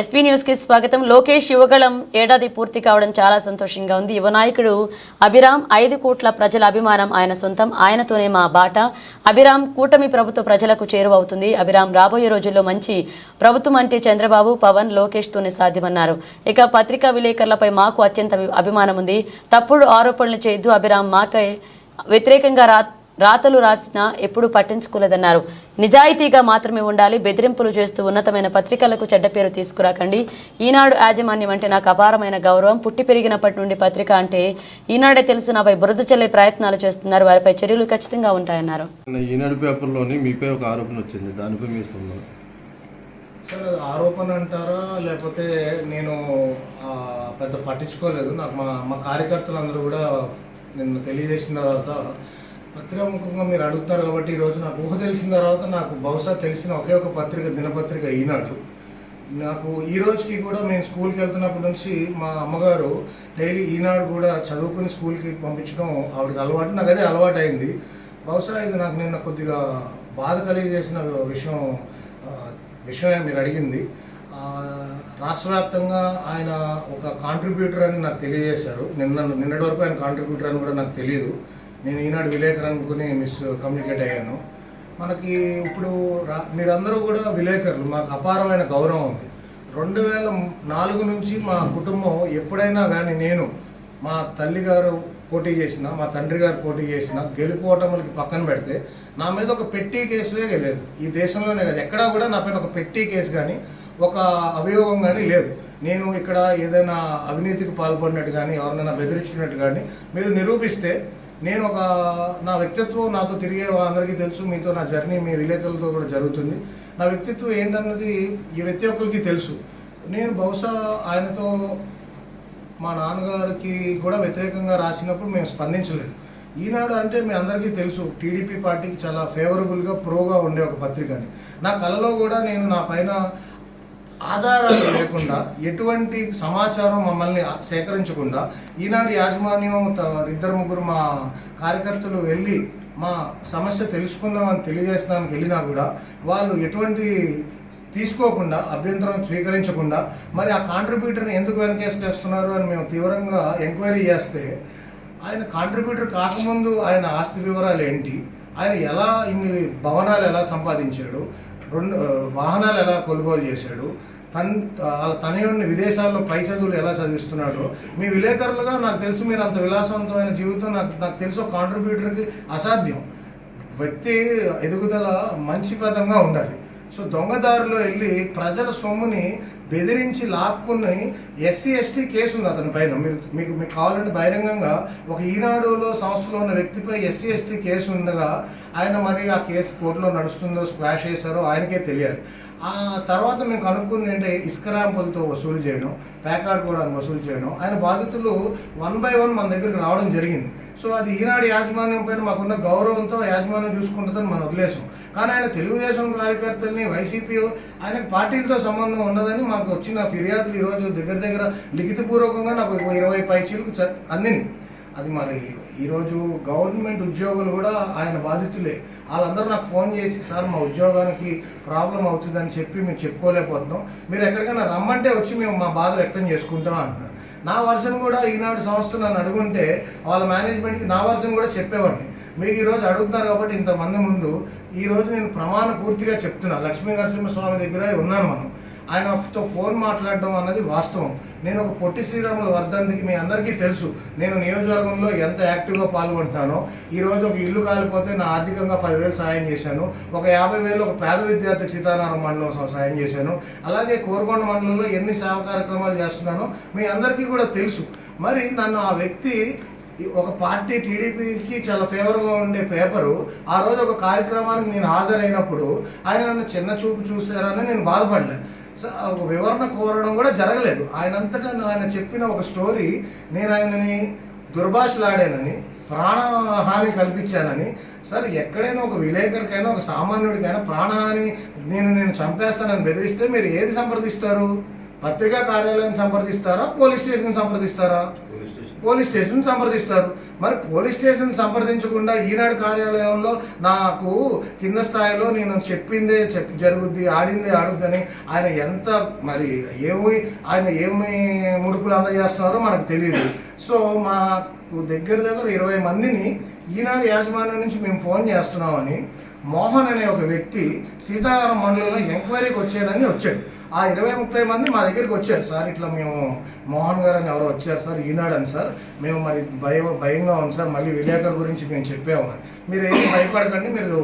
SP న్యూస్కి స్వాగతం. లోకేష్ యువగళం ఏడాది పూర్తి కావడం చాలా సంతోషంగా ఉంది. యువ నాయకుడు అభిరామ్ ఐదు కోట్ల ప్రజల అభిమానం ఆయన సొంతం. ఆయనతోనే మా బాట. అభిరామ్ కూటమి ప్రభుత్వ ప్రజలకు చేరువవుతుంది. అభిరామ్ రాబోయే రోజుల్లో మంచి ప్రభుత్వం అంటే చంద్రబాబు పవన్ లోకేష్తోనే సాధ్యమన్నారు. ఇక పత్రికా విలేకరులపై మాకు అత్యంత అభిమానం ఉంది. తప్పుడు ఆరోపణలు చేయొద్దు. అభిరామ్ మాకై వ్యతిరేకంగా రా రాతలు రాసినా ఎప్పుడు పట్టించుకోలేదన్నారు. నిజాయితీగా మాత్రమే ఉండాలి బెదిరింపులు చేస్తూ ఉన్నతమైన పత్రికలకు చెడ్డ పేరు తీసుకురాకండి. ఈనాడు యాజమాన్యం అంటే నాకు అపారమైన గౌరవం. పుట్టి పెరిగినప్పటి నుండి పత్రిక అంటే ఈనాడే తెలుసు నాపై బురద చల్లే ప్రయత్నాలు చేస్తున్నారు. వారిపై చర్యలు ఖచ్చితంగా ఉంటాయన్నారు. ఈనాడు పేపర్లోని మీపై ఒక ఆరోపణ వచ్చింది. దానిపై మీరు సార్ అది ఆరోపణ అంటారా? లేకపోతే నేను ఆ, పెద్ద పట్టించుకోలేదు. నాకు మా మా కార్యకర్తలందరూ కూడా నిన్న తెలియజేసిన తర్వాత పత్రికాముఖంగా మీరు అడుగుతారు కాబట్టి ఈరోజు నాకు ఊహ తెలిసిన తర్వాత నాకు బహుశా తెలిసిన ఒకే ఒక పత్రిక దినపత్రిక ఈనాడు. నాకు ఈ రోజుకి కూడా మేము స్కూల్కి వెళ్తున్నప్పటి నుంచి మా అమ్మగారు డైలీ ఈనాడు కూడా చదువుకుని స్కూల్కి పంపించడం ఆవిడకి అలవాటు. నాకు అదే అలవాటు అయింది బహుశా ఇది నాకు నిన్న కొద్దిగా బాధ కలిగజేసిన విషయం విషయమే మీరు అడిగింది. రాష్ట్ర వ్యాప్తంగా ఆయన ఒక కాంట్రిబ్యూటర్ అని నాకు తెలియజేశారు. నిన్న నిన్నటి వరకు ఆయన కాంట్రిబ్యూటర్ అని కూడా నాకు తెలియదు. నేను ఈనాడు విలేకరు అనుకుని మిస్ కమ్యూనికేట్ అయ్యాను. మనకి ఇప్పుడు రా మీరందరూ కూడా విలేకరులు మాకు అపారమైన గౌరవం ఉంది. రెండు వేల నాలుగు నుంచి మా కుటుంబం ఎప్పుడైనా కానీ నేను మా తల్లి గారు పోటీ చేసిన మా తండ్రి గారు పోటీ చేసిన గెలుపోవటములకి పక్కన పెడితే నా మీద ఒక పెట్టి కేసులే లేదు. ఈ దేశంలోనే కాదు ఎక్కడా కూడా నా పైన ఒక పెట్టి కేసు కానీ ఒక అభియోగం కానీ లేదు. నేను ఇక్కడ ఏదైనా అవినీతికి పాల్పడినట్టు కానీ ఎవరినైనా బెదిరించినట్టు కానీ మీరు నిరూపిస్తే నేను ఒక నా వ్యక్తిత్వం నాతో తిరిగే అందరికీ తెలుసు మీతో నా జర్నీ మీ విలేకరులతో కూడా జరుగుతుంది. నా వ్యక్తిత్వం ఏంటన్నది ఈ ప్రతి ఒక్కరికి తెలుసు. నేను బహుశా ఆయనతో మా నాన్నగారికి కూడా వ్యతిరేకంగా రాసినప్పుడు మేము స్పందించలేదు. ఈనాడు అంటే మీ అందరికీ తెలుసు టీడీపీ పార్టీకి చాలా ఫేవరబుల్గా ప్రోగా ఉండే ఒక పత్రిక అని నా కళలో కూడా నేను నా పైన ఆధారాలు లేకుండా ఎటువంటి సమాచారం మమ్మల్ని సేకరించకుండా ఈనాడు యాజమాన్యం ఇద్దరు ముగ్గురు మా కార్యకర్తలు వెళ్ళి మా సమస్య తెలుసుకుందామని తెలియజేస్తానికి వెళ్ళినా కూడా వాళ్ళు ఎటువంటి తీసుకోకుండా అభ్యంతరం స్వీకరించకుండా మరి ఆ కాంట్రిబ్యూటర్ని ఎందుకు వెనకేసేస్తున్నారు అని మేము తీవ్రంగా ఎంక్వైరీ చేస్తే ఆయన కాంట్రిబ్యూటర్ కాకముందు ఆయన ఆస్తి వివరాలు ఏంటి ఆయన ఎలా ఇన్ని భవనాలు ఎలా సంపాదించాడు రెండు వాహనాలు ఎలా కొనుగోలు చేశాడు తన్ వాళ్ళ తనయుడిని విదేశాల్లో పై చదువులు ఎలా చదివిస్తున్నాడు మీ విలేకరులుగా నాకు తెలుసు మీరు అంత విలాసవంతమైన జీవితం నాకు నాకు తెలుసు కాంట్రిబ్యూటర్కి అసాధ్యం. వ్యక్తి ఎదుగుదల మంచి పదంగా ఉండాలి. సో దొంగదారిలో వెళ్ళి ప్రజల సొమ్ముని బెదిరించి లాక్కుని ఎస్సీ ఎస్టీ కేసు ఉంది అతని పైన. మీరు మీకు మీకు కావాలంటే బహిరంగంగా ఒక ఈనాడులో సంస్థలో ఉన్న వ్యక్తిపై ఎస్సీ ఎస్టీ కేసు ఉండగా ఆయన మరి ఆ కేసు కోర్టులో నడుస్తుందో స్క్వాష్ చేశారో ఆయనకే తెలియాలి. ఆ తర్వాత మేము కనుక్కుంది ఏంటంటే ఇసుక వసూలు చేయడం ప్యాకార్డ్ కూడా వసూలు చేయడం ఆయన బాధితులు వన్ బై వన్ మన దగ్గరికి రావడం జరిగింది. సో అది ఈనాడు యాజమాన్యం పైన మాకున్న గౌరవంతో యాజమాన్యం చూసుకుంటుందని మనం వదిలేసాం కానీ ఆయన తెలుగుదేశం కార్యకర్తల్ని వైసీపీ ఆయనకు పార్టీలతో సంబంధం ఉండదని మాకు వచ్చిన ఫిర్యాదులు ఈరోజు దగ్గర దగ్గర లిఖితపూర్వకంగా నాకు ఇరవై పైచీలకు అందినాయి. అది మరి ఈరోజు గవర్నమెంట్ ఉద్యోగులు కూడా ఆయన బాధితులే. వాళ్ళందరూ నాకు ఫోన్ చేసి సార్ మా ఉద్యోగానికి ప్రాబ్లం అవుతుందని చెప్పి మేము చెప్పుకోలేకపోతున్నాం. మీరు ఎక్కడికైనా రమ్మంటే వచ్చి మేము మా బాధ వ్యక్తం చేసుకుంటాం అంటున్నారు. నా వర్షన్ కూడా ఈనాడు సంస్థ నన్ను అడుగుంటే వాళ్ళ మేనేజ్మెంట్కి నా వర్షన్ కూడా చెప్పేవాడిని. మీకు ఈరోజు అడుగుతున్నారు కాబట్టి ఇంతమంది ముందు ఈరోజు నేను ప్రమాణ పూర్తిగా చెప్తున్నా. లక్ష్మీ నరసింహస్వామి దగ్గర ఉన్నాను మనం. ఆయనతో ఫోన్ మాట్లాడడం అన్నది వాస్తవం. నేను ఒక పొట్టి శ్రీరాముల వర్ధంతికి మీ అందరికీ తెలుసు. నేను నియోజకవర్గంలో ఎంత యాక్టివ్గా పాల్గొంటున్నానో. ఈరోజు ఒక ఇల్లు కాలిపోతే నా ఆర్థికంగా పదివేలు సాయం చేశాను. ఒక యాభై వేలు ఒక పేద విద్యార్థికి సీతారామ మండలం సాయం చేశాను. అలాగే కోరుకొండ మండలంలో ఎన్ని సేవ కార్యక్రమాలు చేస్తున్నానో మీ అందరికీ కూడా తెలుసు. మరి నన్ను ఆ వ్యక్తి ఒక పార్టీ టీడీపీకి చాలా ఫేవర్గా ఉండే పేపరు ఆ రోజు ఒక కార్యక్రమానికి నేను హాజరైనప్పుడు ఆయన నన్ను చిన్న చూపు చూశారని నేను బాధపడలేదు వివరణ కోరడం కూడా జరగలేదు. ఆయనంతటా ఆయన చెప్పిన ఒక స్టోరీ నేను ఆయనని దుర్భాషలాడానని ప్రాణహాని కల్పించానని సార్ ఎక్కడైనా ఒక విలేకరికైనా ఒక సామాన్యుడికైనా ప్రాణహాని నేను నేను చంపేస్తానని బెదిరిస్తే మీరు ఏది సంప్రదిస్తారు? పత్రికా కార్యాలయాన్ని సంప్రదిస్తారా? పోలీస్ స్టేషన్ సంప్రదిస్తారా? పోలీస్ స్టేషన్ సంప్రదిస్తారు. మరి పోలీస్ స్టేషన్ సంప్రదించకుండా ఈనాడు కార్యాలయంలో నాకు కింద స్థాయిలో నేను చెప్పిందే చెప్ జరుగుద్ది ఆడిందే ఆడుద్దని ఆయన ఎంత మరి ఏమి ఆయన ఏమి ముడుపులు అందజేస్తున్నారో మనకు తెలియదు సో మాకు దగ్గర దగ్గర ఇరవై మందిని ఈనాడు యాజమాన్యం నుంచి మేము ఫోన్ చేస్తున్నామని మోహన్ అనే ఒక వ్యక్తి సీతారామ మండలంలో ఎంక్వైరీకి వచ్చాడని వచ్చాడు. ఆ ఇరవై ముప్పై మంది మా దగ్గరికి వచ్చారు సార్. ఇట్లా మేము మోహన్ గారు అని ఎవరో వచ్చారు సార్ ఈనాడని సార్. మేము మరి భయం భయంగా ఉంది సార్. మళ్ళీ విలేకరు గురించి మేము చెప్పాము అని మీరు ఏం భయపడకండి. మీరు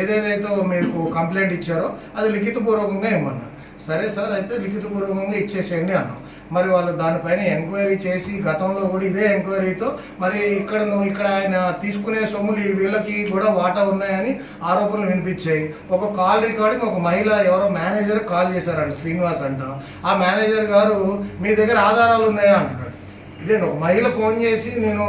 ఏదేదైతే మీకు కంప్లైంట్ ఇచ్చారో అది లిఖితపూర్వకంగా ఇమ్మన్నారు. సరే సార్ అయితే లిఖితపూర్వకంగా ఇచ్చేసేయండి అన్నాం. మరి వాళ్ళు దానిపైన ఎంక్వైరీ చేసి గతంలో కూడా ఇదే ఎంక్వైరీతో మరి ఇక్కడ నువ్వు ఇక్కడ ఆయన తీసుకునే సొమ్ములు వీళ్ళకి కూడా వాటా ఉన్నాయని ఆరోపణలు వినిపించాయి. ఒక కాల్ రికార్డింగ్ ఒక మహిళ ఎవరో మేనేజర్ కాల్ చేశారంట శ్రీనివాస్ అంట. ఆ మేనేజర్ గారు మీ దగ్గర ఆధారాలు ఉన్నాయా? అంటున్నాడు. ఇదేంటి ఒక మహిళ ఫోన్ చేసి నేను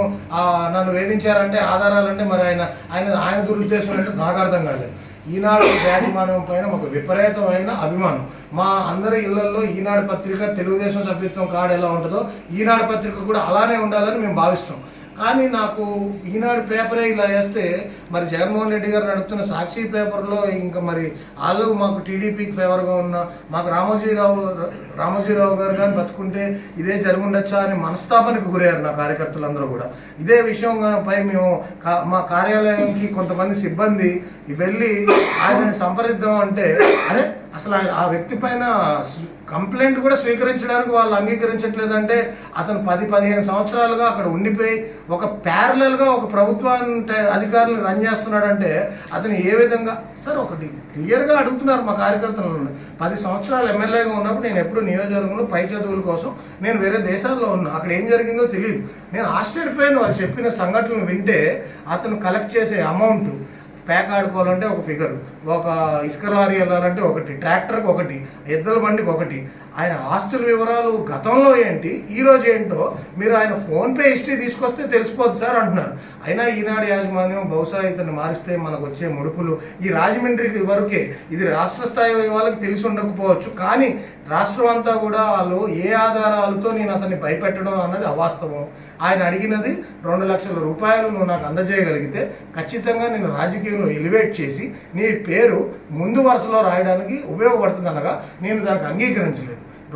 నన్ను వేధించారంటే ఆధారాలంటే మరి ఆయన ఆయన ఆయన దురుద్దేశం అంటే నాకు అర్థం కాలేదు. ఈనాడు యాజమాన్యం పైన ఒక విపరీతమైన అభిమానం. మా అందరి ఇళ్ళలో ఈనాడు పత్రిక తెలుగుదేశం సభ్యత్వం కార్డు ఎలా ఉంటుందో ఈనాడు పత్రిక కూడా అలానే ఉండాలని మేము భావిస్తాం. కానీ నాకు ఈనాడు పేపరే ఇలా వేస్తే మరి జగన్మోహన్ రెడ్డి గారు నడుపుతున్న సాక్షి పేపర్లో ఇంకా మరి వాళ్ళు మాకు టీడీపీకి ఫేవర్గా ఉన్న మాకు రామోజీరావు రామోజీరావు గారు కానీ బతుకుంటే ఇదే జరుగుండొచ్చా అని మనస్తాపనకు గురయ్యారు నా కార్యకర్తలందరూ కూడా. ఇదే విషయం పై మేము కా- మా కార్యాలయానికి కొంతమంది సిబ్బంది వెళ్ళి ఆయనని సంప్రదిద్దాం అంటే అరే అసలు ఆయన ఆ వ్యక్తి పైన కంప్లైంట్ కూడా స్వీకరించడానికి వాళ్ళు అంగీకరించట్లేదంటే అతను పది పదిహేను సంవత్సరాలుగా అక్కడ ఉండిపోయి ఒక ప్యారలల్గా ఒక ప్రభుత్వాన్ని అధికారులు రన్ చేస్తున్నాడంటే అతను ఏ విధంగా? సార్ ఒకటి క్లియర్గా అడుగుతున్నారు మా కార్యకర్తలను. పది సంవత్సరాలు ఎమ్మెల్యేగా ఉన్నప్పుడు నేను ఎప్పుడు నియోజకవర్గంలో పై చదువుల కోసం నేను వేరే దేశాల్లో ఉన్నా. అక్కడ ఏం జరిగిందో తెలియదు నేను ఆశ్చర్యపోయాను వాళ్ళు చెప్పిన సంఘటనలు వింటే అతను కలెక్ట్ చేసే అమౌంట్ ప్యాక్ ఆడుకోవాలంటే ఒక ఫిగర్ ఒక ఇసుక లారీ వెళ్ళాలంటే ఒకటి ట్రాక్టర్కి ఒకటి ఎద్దుల బండికి ఒకటి. ఆయన ఆస్తుల వివరాలు గతంలో ఏంటి ఈరోజు ఏంటో మీరు ఆయన ఫోన్పే హిస్టరీ తీసుకొస్తే తెలిసిపోద్ది సార్ అంటున్నారు. అయినా ఈనాడు యాజమాన్యం బహుశా ఇతను మారిస్తే మనకు వచ్చే ముడుపులు ఈ రాజమండ్రికి వరకే ఇది రాష్ట్ర స్థాయి వాళ్ళకి తెలిసి ఉండకపోవచ్చు. కానీ రాష్ట్రం అంతా కూడా వాళ్ళు ఏ ఆధారాలతో నేను అతన్ని భయపెట్టడం అన్నది అవాస్తవం. ఆయన అడిగినది రెండు లక్షల రూపాయలు నువ్వు నాకు అందజేయగలిగితే ఖచ్చితంగా నేను రాజకీయ రాజకీయంలో ఎలివేట్ చేసి నీ పేరు ముందు వరుసలో రాయడానికి ఉపయోగపడుతుంది అనగా నేను దానికి అంగీకరించలేదు.